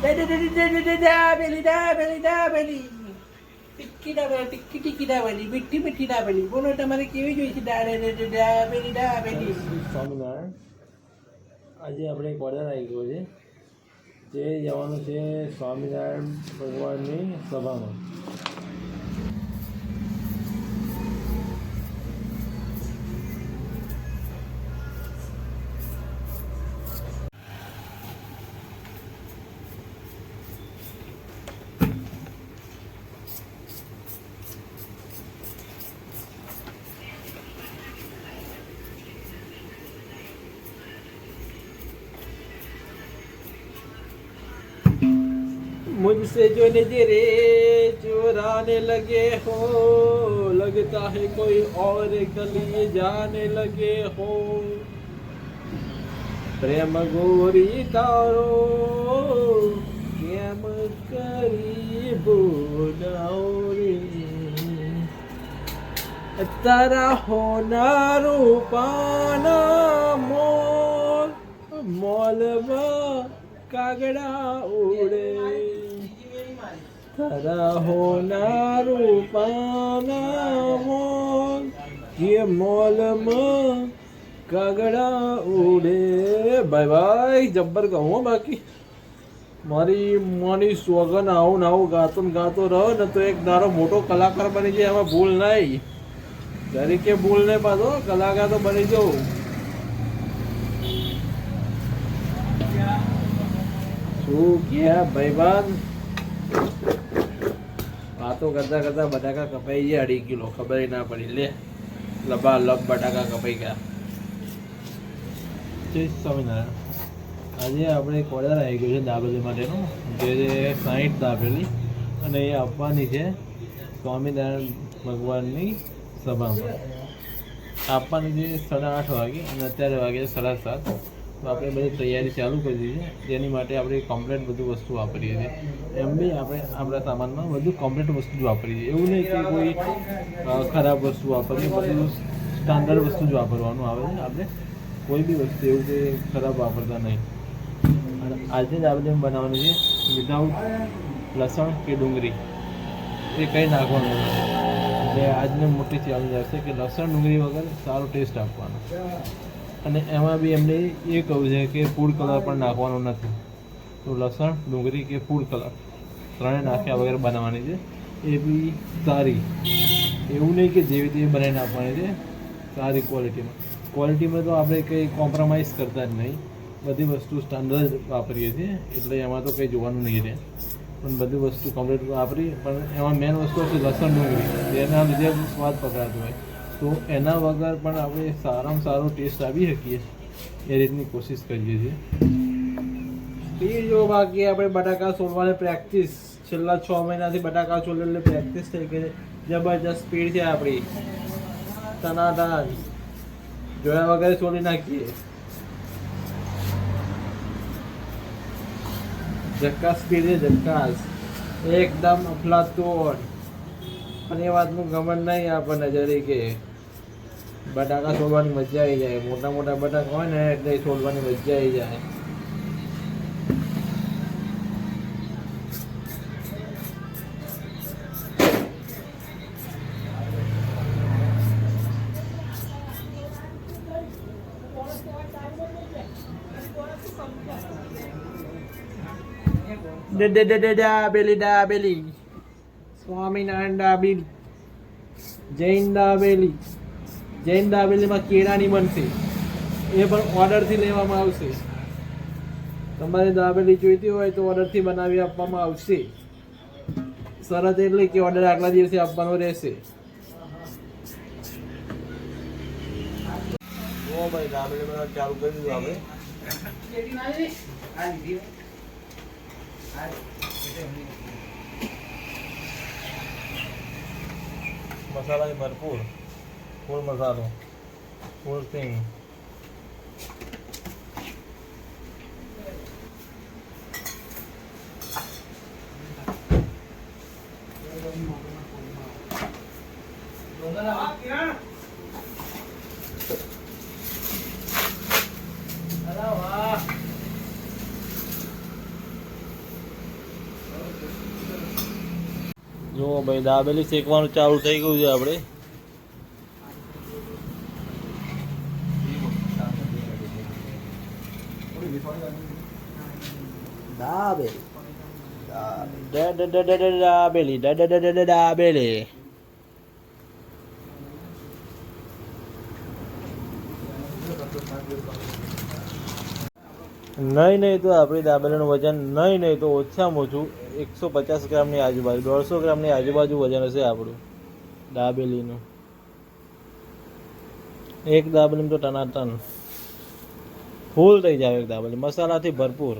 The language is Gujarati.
દાબેલી દાબેલી દાબેલી ટિક્કી દાબેલી ટિક્કી ટિક્કી દાબેલી મીઠી મીઠી દાબેલી બોલો તમારે કેવી જોઈએ છે દાબેલી દાબેલી સ્વામિનારાયણ આજે આપણે એક ઓર્ડર આવી ગયો છે જે જવાનું છે સ્વામિનારાયણ ભગવાનની સભામાં मुझसे जो नजरे चुराने लगे हो लगता है कोई और गली जाने लगे हो प्रेम गोरी तारो કેમ કરી બોલાવો રે તારા હોનારું પાના મોલ મોલમાં કાગડા ઉડે તારા હોનારું પાના મોલ કે મોલમાં કાગડા ઉડે. ભાઈ જબ્બર કહું બાકી. મારી મોની સોગન આવું ને આવું ગાતો ને ગાતો રહો ને તો એક દારો મોટો કલાકાર બની જાય, એમાં ભૂલ નહીં. તરીકે ભૂલ નહીં પાછો કલાકાર તો બની જવું. શું ક્યાં ભાઈબાન વાતો કરતા કરતા બટાકા કપાઈ ગયા અઢી કિલો. ખબર ના પડી. લે, લબા લબ બટાકા કપાઈ ગયા. જય સ્વામિનારાયણ. આજે આપણે એક ઓર્ડર આવી ગયો છે દાબેલી માટેનું, જે સાહીઠ દાબેલી અને એ આપવાની છે સ્વામિનારાયણ ભગવાનની સભામાં. આપવાની છે સાડા આઠ વાગે અને અત્યારે વાગે સાડા સાત. તો આપણે બધી તૈયારી ચાલુ કરી દીધી છે. જેની માટે આપણે કમ્પ્લેટ બધું વસ્તુ વાપરીએ છીએ. એમ બી આપણે આપણા સામાનમાં બધું કમ્પ્લેટ વસ્તુ જ વાપરીએ છીએ. એવું નહીં કે કોઈ ખરાબ વસ્તુ વાપરીએ, બધું સ્ટાન્ડર્ડ વસ્તુ જ વાપરવાનું આવે છે. આપણે કોઈ બી વસ્તુ એવું કે ખરાબ વાપરતા નહીં. અને આજે જ આપણે બનાવવાનું છે વિધાઉટ લસણ કે ડુંગળી. એ કંઈ નાખવાનું એટલે આજને મોટી ચેલેન્જ આવશે કે લસણ ડુંગળી વગર સારો ટેસ્ટ આપવાનો. અને એમાં બી એમને એ કહ્યું છે કે ફૂડ કલર પણ નાખવાનો નથી. તો લસણ, ડુંગળી કે ફૂડ કલર ત્રણે નાખ્યા વગર બનાવવાની છે. એ બી સારી. એવું નહીં કે જેવી તેવી બનાવી નાખવાની છે. સારી ક્વોલિટીમાં ક્વોલિટીમાં તો આપણે કંઈ કોમ્પ્રોમાઇઝ કરતા જ નહીં. બધી વસ્તુ સ્ટાન્ડર્ડ વાપરીએ છીએ. એટલે એમાં તો કંઈ જોવાનું નહીં રહે. પણ બધી વસ્તુ કમ્પ્લીટ વાપરી. પણ એમાં મેન વસ્તુ છે લસણ, ડુંગળી. જેના લીધે સ્વાદ પકડાતો હોય તો એના વગર પણ આપણે સારામાં સારો ટેસ્ટ આવી શકીએ. એ રીતની કોશિશ કરીએ છીએ. એ જો બાકી આપણે બટાકા છોડવાની પ્રેક્ટિસ, છેલ્લા છ મહિનાથી બટાકા છોલવાની પ્રેક્ટિસ થઈ ગઈ જબરજસ્ત સ્પીડ છે આપણી. તનાતન જોયા વગર છોડી નાખીએ. જક્કાસ સ્પીડ છે જક્કાસ એકદમ અફલાતોડ. અને એ વાતનું ગમન નહીં આપણને જરી કે બટાકા છોડવાની મજા આવી જાય. મોટા મોટા બટાકા હોય ને એટલે છોડવાની મજા આવી જાય. ડાબેલી દાબેલી સ્વામિનારાયણ ડાબેલી જૈન દાબેલી જૈન દાબેલીમાં કેળાની બનશે. એ પણ ઓર્ડરથી લેવામાં આવશે. તમારે દાબેલી જોઈતી હોય તો ઓર્ડરથી બનાવી આપવામાં આવશે. શરત એટલે કે ઓર્ડર આગલા દિવસે આપવાનો રહેશે. ઓ ભાઈ દાબેલી ચાલુ કરી દીધું આપણે. મસાલા ભરપૂર. ફૂલ મસાલો ફૂલ સિંગ જો ભાઈ દાબેલી શેકવાનું ચાલુ થઈ ગયું છે આપણે. દાબેલી ડા- ડા- ડા- ડા- ડા- દાબેલી ડા- ડા- ડા- ડા- ડા- દાબેલી નહીં નહીં તો આપણી દાબેલીનું વજન નહીં નહીં તો ઓછામાં ઓછું એકસો પચાસ ગ્રામની આજુબાજુ દોઢસો ગ્રામની આજુબાજુ વજન હશે આપણું દાબેલીનું એક દાબેલીમાં તો ટનાટન ફૂલ થઈ જાય એકદમ. મસાલાથી ભરપૂર.